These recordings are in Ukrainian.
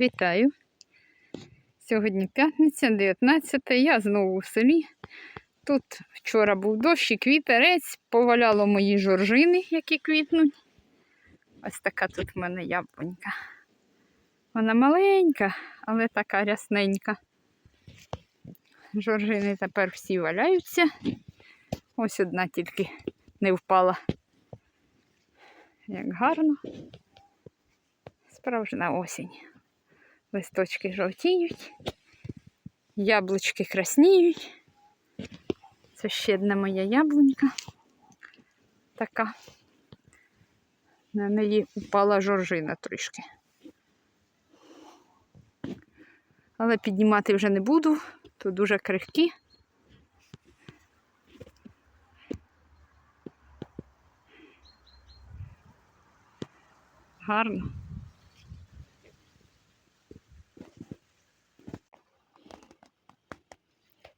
Вітаю. Сьогодні п'ятниця, 19. Я знову в селі. Тут вчора був дощ і вітерець, поваляло мої жоржини, які квітнуть. Ось така тут в мене яблунька. Вона маленька, але така рясненька. Жоржини тепер всі валяються. Ось одна тільки не впала. Як гарно. Справжня осінь. Листочки жовтіють, яблучки красніють. Це ще одна моя яблунька. Така. На неї упала жоржина трішки. Але піднімати вже не буду, то дуже крихкі. Гарно.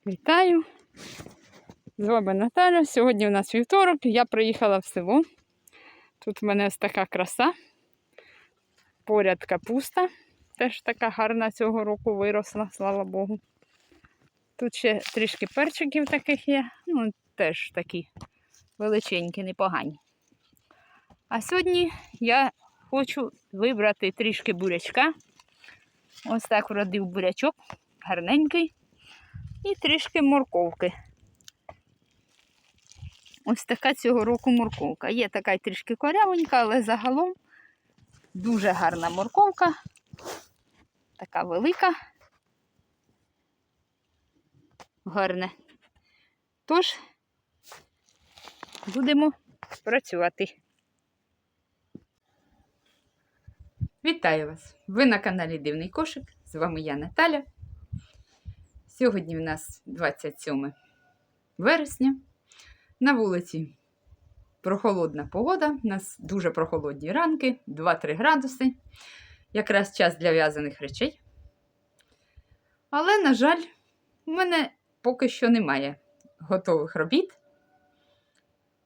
Вітаю! З вами Наталя. Сьогодні у нас вівторок. Я приїхала в село. Тут в мене ось така краса. Поряд капуста. Теж така гарна цього року виросла, слава Богу. Тут ще трішки перчиків таких є. Ну, теж такі величенькі, непогані. А сьогодні я хочу вибрати трішки бурячка. Ось так вродив бурячок, гарненький. І трішки морковки. Ось така цього року морковка. Є така трішки корявенька, але загалом дуже гарна морковка. Така велика. Гарне. Тож, будемо працювати. Вітаю вас! Ви на каналі Дивний Кошик. З вами я Наталя. Сьогодні у нас 27 вересня. На вулиці прохолодна погода. У нас дуже прохолодні ранки, 2-3 градуси. Якраз час для в'язаних речей. Але, на жаль, у мене поки що немає готових робіт.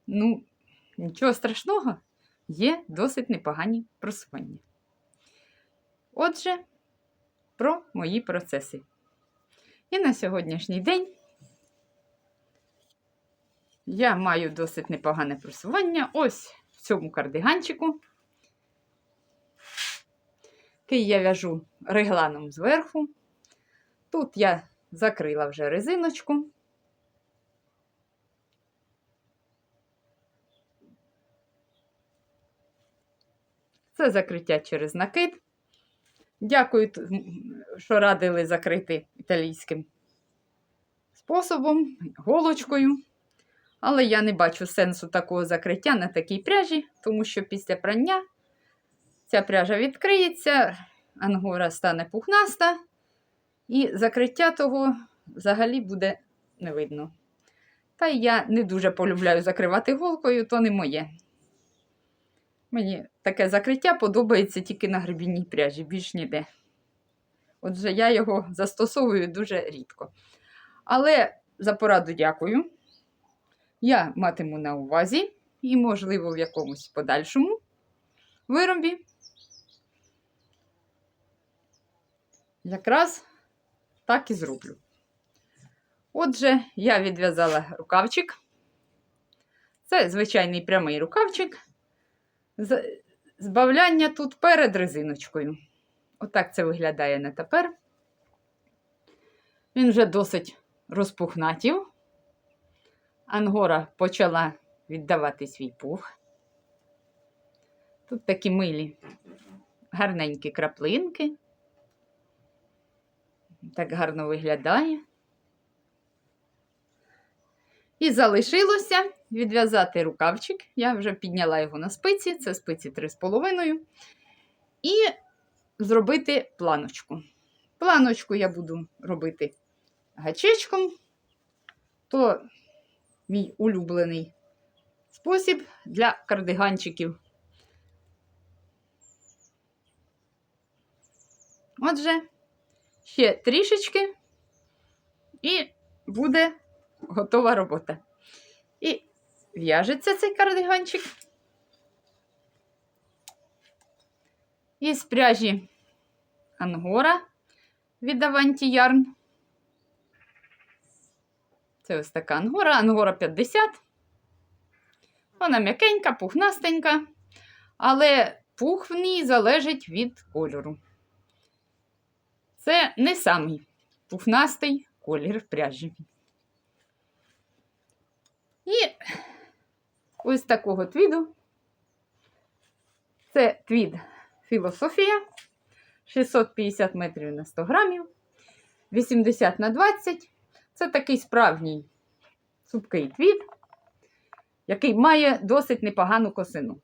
Ну, нічого страшного, є досить непогані просування. Отже, про мої процеси. І на сьогоднішній день я маю досить непогане просування. Ось в цьому кардиганчику, який я в'яжу регланом зверху. Тут я закрила вже резиночку. Це закриття через накид. Дякую, що радили закрити італійським способом, голочкою. Але я не бачу сенсу такого закриття на такій пряжі, тому що після прання ця пряжа відкриється, ангора стане пухнаста, і закриття того взагалі буде не видно. Та я не дуже полюбляю закривати голкою, то не моє. Мені таке закриття подобається тільки на гребінній пряжі, більш ніде. Отже, я його застосовую дуже рідко. Але за пораду дякую. Я матиму на увазі і, можливо, в якомусь подальшому виробі. Якраз так і зроблю. Отже, я відв'язала рукавчик. Це звичайний прямий рукавчик. Збавляння тут перед резиночкою. Отак це виглядає на тепер. Він вже досить розпухнатів. Ангора почала віддавати свій пух. Тут такі милі, гарненькі краплинки. Так гарно виглядає. І залишилося відв'язати рукавчик. Я вже підняла його на спиці, це спиці 3,5. І зробити планочку. Планочку я буду робити гачечком, то мій улюблений спосіб для кардиганчиків. Отже, ще трішечки, і буде готова робота. І в'яжеться цей кардиганчик. Із пряжі ангора від Avanti Yarn. Це ось така ангора, ангора 50. Вона м'якенька, пухнастенька, але пух в ній залежить від кольору. Це не самий пухнастий колір пряжі. І ось такого твіду. Це твід Філософія 650 метрів на 100 грамів, 80 на 20. Це такий справжній цупкий твід, який має досить непогану косину.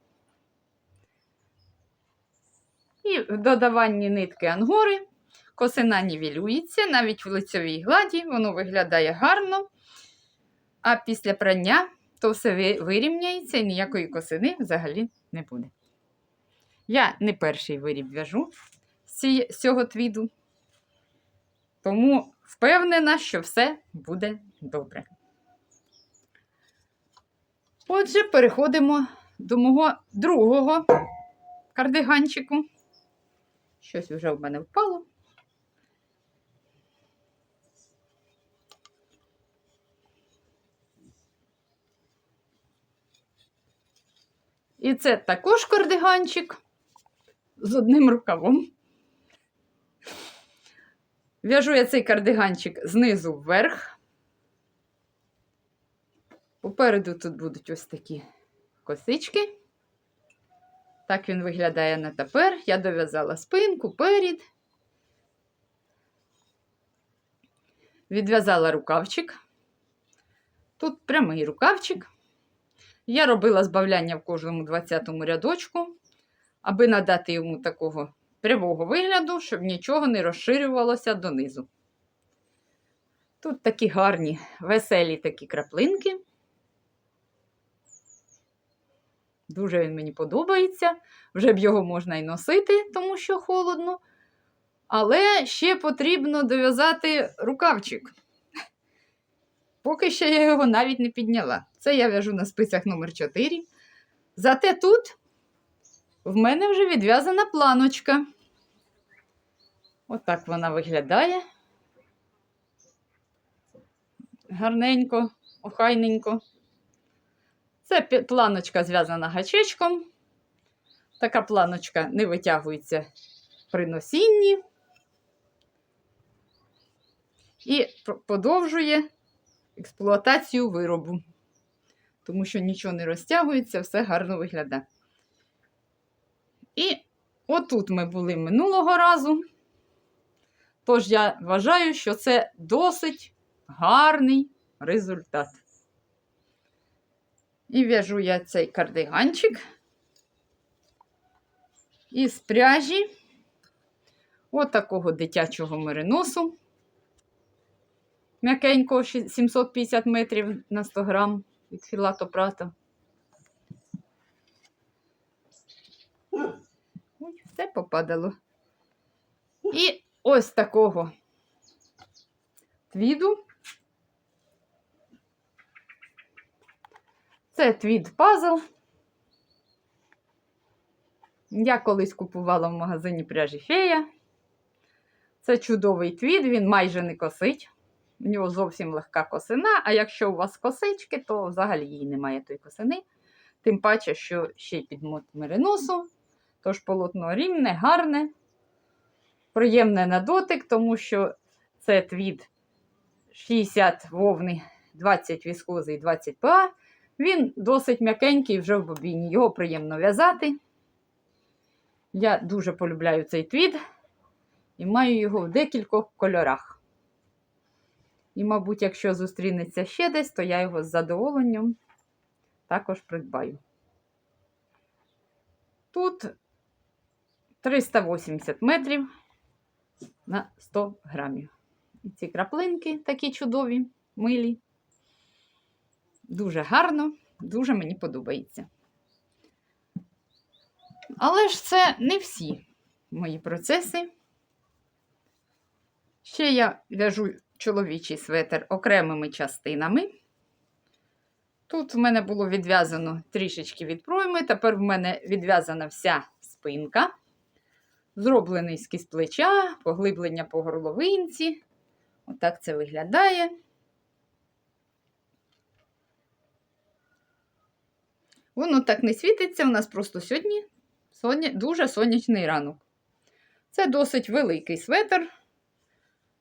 І в додаванні нитки ангори косина нівелюється, навіть в лицьовій гладі воно виглядає гарно, а після прання то все вирівняється і ніякої косини взагалі не буде. Я не перший виріб в'яжу з цього твіду, тому впевнена, що все буде добре. Отже, переходимо до мого другого кардиганчику. Щось вже в мене впало. І це також кардиганчик з одним рукавом. В'яжу я цей кардиганчик знизу вверх. Попереду тут будуть ось такі косички. Так він виглядає на тепер. Я дов'язала спинку, перід. Відв'язала рукавчик. Тут прямий рукавчик. Я робила збавляння в кожному 20-му рядочку, аби надати йому такого прямого вигляду, щоб нічого не розширювалося донизу. Тут такі гарні, веселі такі краплинки. Дуже він мені подобається. Вже б його можна і носити, тому що холодно. Але ще потрібно дов'язати рукавчик. Поки що я його навіть не підняла. Це я в'яжу на спицях номер 4. Зате тут в мене вже відв'язана планочка. Отак вона виглядає. Гарненько, охайненько. Це планочка зв'язана гачечком. Така планочка не витягується при носінні. І п- подовжує експлуатацію виробу. Тому що нічого не розтягується, все гарно виглядає. І отут ми були минулого разу. Тож я вважаю, що це досить гарний результат. І в'яжу я цей кардиганчик із пряжі от такого дитячого мериносу. М'якенького 750 метрів на 100 грам від філатопрата. Ой, все попадало. І ось такого твіду. Це твід пазл. Я колись купувала в магазині пряжі фея. Це чудовий твід, він майже не косить. У нього зовсім легка косина, а якщо у вас косички, то взагалі її немає тої косини. Тим паче, що ще й підмот мериносу. Тож полотно рівне, гарне, приємне на дотик, тому що це твід 60 вовни, 20 віскози і 20 ПА. Він досить м'якенький вже в бобіні. Його приємно в'язати. Я дуже полюбляю цей твід і маю його в декількох кольорах. І, мабуть, якщо зустрінеться ще десь, то я його з задоволенням також придбаю. Тут 380 метрів на 100 грамів. І ці краплинки такі чудові, милі. Дуже гарно, дуже мені подобається. Але ж це не всі мої процеси. Ще я в'яжу чоловічий светр окремими частинами. Тут в мене було відв'язано трішечки від пройми, тепер в мене відв'язана вся спинка. Зроблений з плеча, поглиблення по горловинці. Отак це виглядає. Воно так не світиться, у нас просто сьогодні дуже сонячний ранок. Це досить великий светр,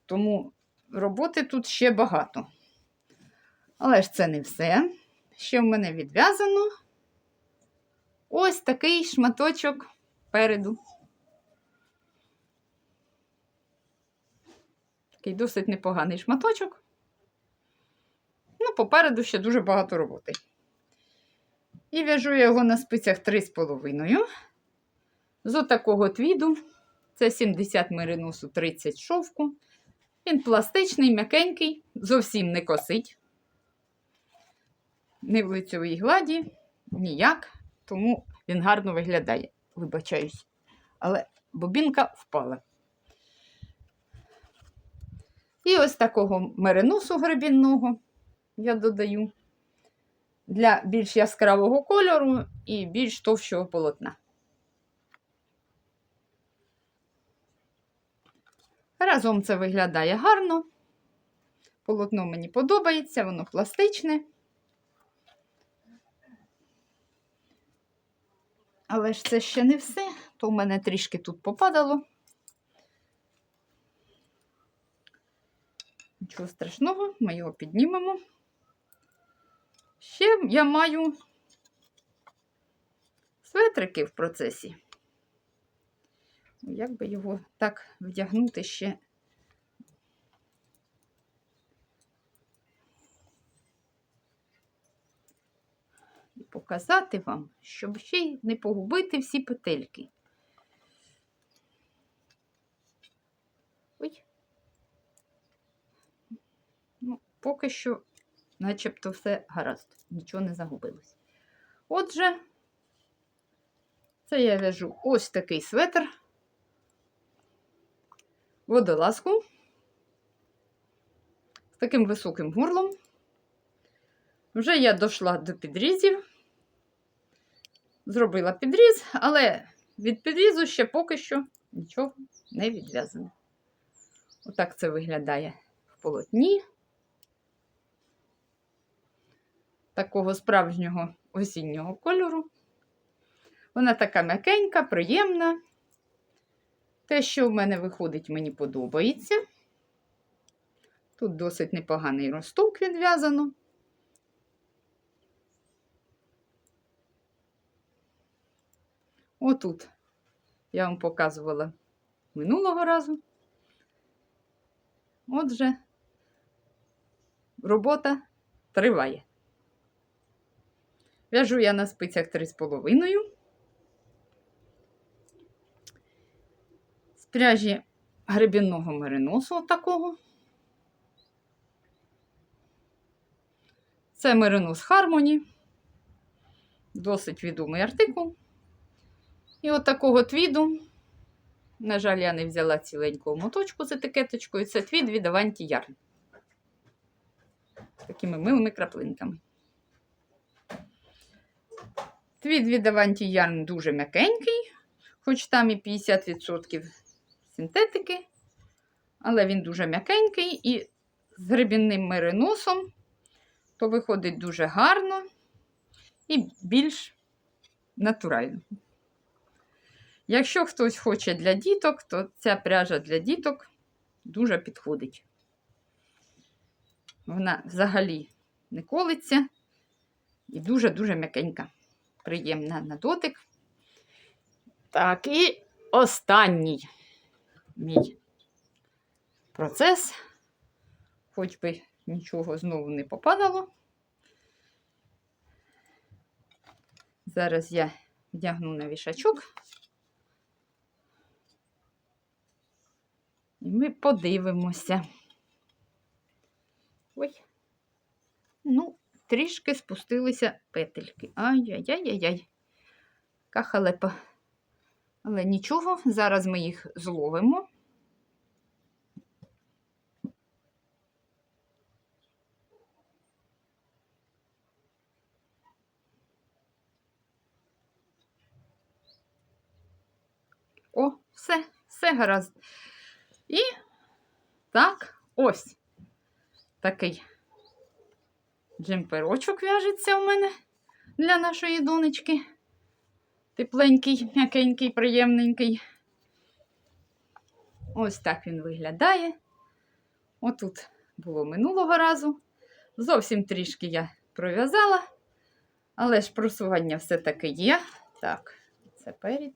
тому роботи тут ще багато. Але ж це не все. Ще в мене відв'язано ось такий шматочок переду. Такий досить непоганий шматочок. Ну, попереду ще дуже багато роботи. І в'яжу я його на спицях 3,5. З отакого твіду. Це 70 мериносу, 30 шовку. Він пластичний, м'якенький, зовсім не косить. Не в лицьовій гладі, ніяк, тому він гарно виглядає. Вибачаюсь. Але бобінка впала. І ось такого мериносу гребінного я додаю для більш яскравого кольору і більш товщого полотна. Разом це виглядає гарно. Полотно мені подобається, воно пластичне. Але ж це ще не все, то в мене трішки тут попадало. Нічого страшного, ми його піднімемо. Ще я маю светрики в процесі. Як би його так вдягнути ще? І показати вам, щоб ще й не погубити всі петельки. Ой. Ну, поки що, начебто, все гаразд, нічого не загубилось. Отже, це я в'яжу ось такий светр водолазку з таким високим горлом. Вже я дійшла до підрізів, зробила підріз, але від підрізу ще поки що нічого не відв'язано. Отак це виглядає в полотні. Такого справжнього осіннього кольору. Вона така м'якенька, приємна. Те, що в мене виходить, мені подобається. Тут досить непоганий росток відв'язано. Отут я вам показувала минулого разу. Отже, робота триває. В'яжу я на спицях 3,5. Пряжі гребінного мериносу такого. Це меринос Harmony. Досить відомий артикул. І от такого твіду, на жаль, я не взяла ціленького моточку з етикеточкою. Це твід від Avanti Yarn. Такими милими краплинками. Твід від Avanti Yarn дуже м'якенький, хоч там і 50% синтетики, але він дуже м'якенький і з гребінним мериносом, то виходить дуже гарно і більш натурально. Якщо хтось хоче для діток, то ця пряжа для діток дуже підходить. Вона взагалі не колиться і дуже-дуже м'якенька, приємна на дотик. Так, і останній мій процес, хоч би нічого знову не попадало. Зараз я вдягну на вішачок. І ми подивимося. Ой, ну, трішки спустилися петельки. Ай-яй-яй-яй-яй. Кахалепа. Але нічого, зараз ми їх зловимо. О, все, все гаразд. І так, ось такий джемперочок в'яжеться у мене для нашої донечки. Тепленький, м'якенький, приємненький. Ось так він виглядає. Отут було минулого разу. Зовсім трішки я пров'язала, але ж просування все-таки є. Так, це перед.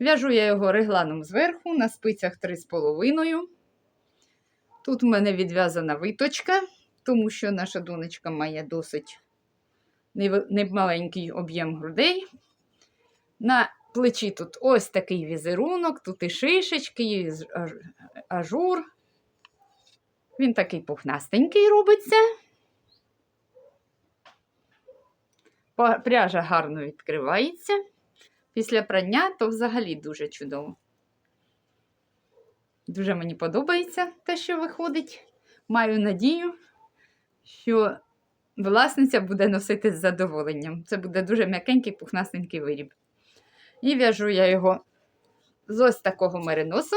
В'яжу я його регланом зверху на спицях 3,5. Тут в мене відв'язана виточка, тому що наша донечка має досить немаленький об'єм грудей. На плечі тут ось такий візерунок, тут і шишечки, і ажур. Він такий пухнастенький робиться. Пряжа гарно відкривається. Після прання то взагалі дуже чудово. Дуже мені подобається те, що виходить. Маю надію, що власниця буде носити з задоволенням. Це буде дуже м'якенький, пухнастенький виріб. І в'яжу я його з ось такого мериносу.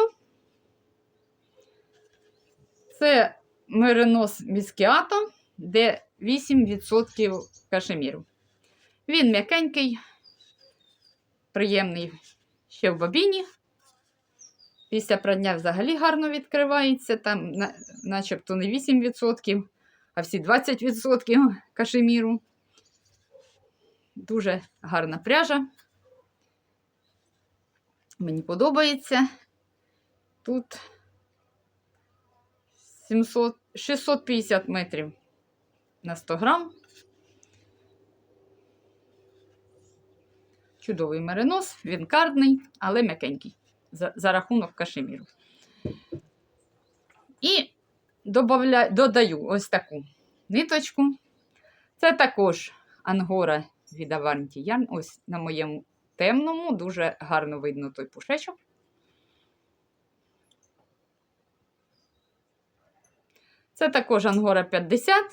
Це меринос міскіато, де 8% кашеміру. Він м'якенький, приємний ще в бобіні. Після прання взагалі гарно відкривається, там на- начебто не 8%, а всі 20% кашеміру. Дуже гарна пряжа. Мені подобається. Тут 700, 650 метрів на 100 грам. Чудовий меринос, він кардний, але м'якенький за, за рахунок кашеміру. І добавля, додаю ось таку ниточку. Це також ангора від Avanti Yarn. Ось на моєму темному, дуже гарно видно той пушечок. Це також ангора 50,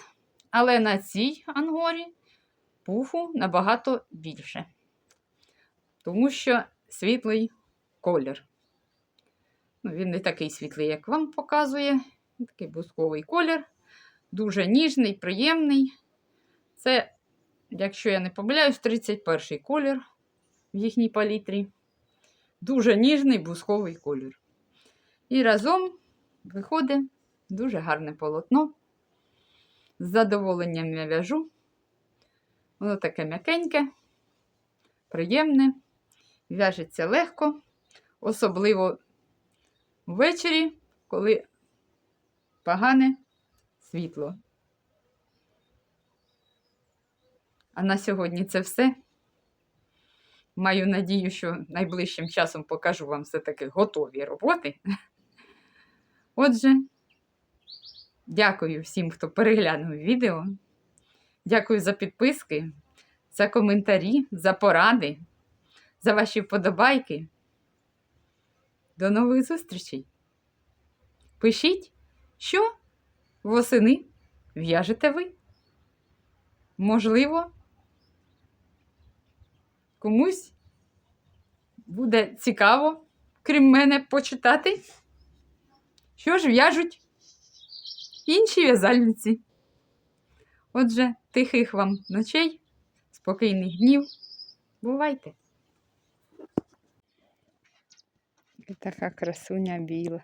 але на цій ангорі пуху набагато більше. Тому що світлий колір. Ну, він не такий світлий, як вам показує. Такий бусковий колір. Дуже ніжний, приємний. Це, якщо я не помиляюсь, 31 колір в їхній палітрі. Дуже ніжний бусковий колір. І разом виходить дуже гарне полотно. З задоволенням я в'яжу. Воно таке м'якеньке, приємне, в'яжеться легко, особливо ввечері, коли погане світло. А на сьогодні це все. Маю надію, що найближчим часом покажу вам все-таки готові роботи. Отже, дякую всім, хто переглянув відео. Дякую за підписки, за коментарі, за поради, за ваші вподобайки. До нових зустрічей! Пишіть, що восени в'яжете ви. Можливо, комусь буде цікаво, крім мене, почитати, що ж в'яжуть інші в'язальниці. Отже, тихих вам ночей, спокійних днів. Бувайте! Така красуня біла.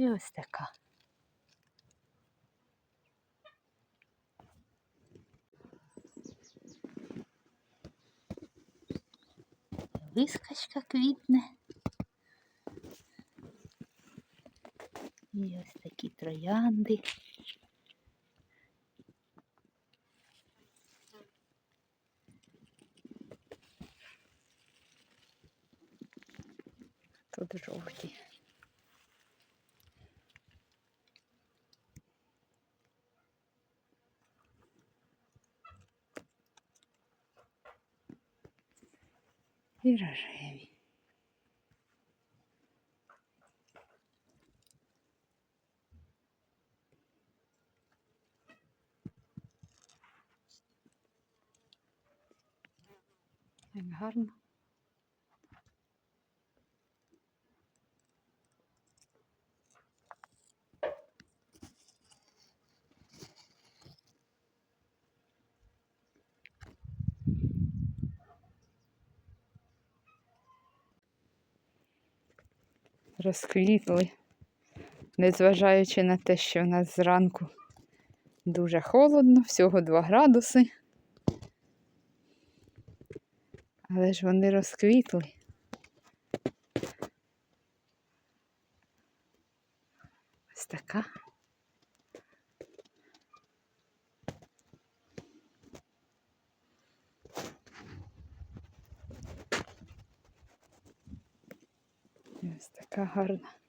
І ось така. Вискочка квітне. І ось такі троянди. Тут жовті. І рожеві. Як гарно. Розквітли, незважаючи на те, що в нас зранку дуже холодно, всього 2 градуси. Але ж вони розквітли. Ось така. Така гарна.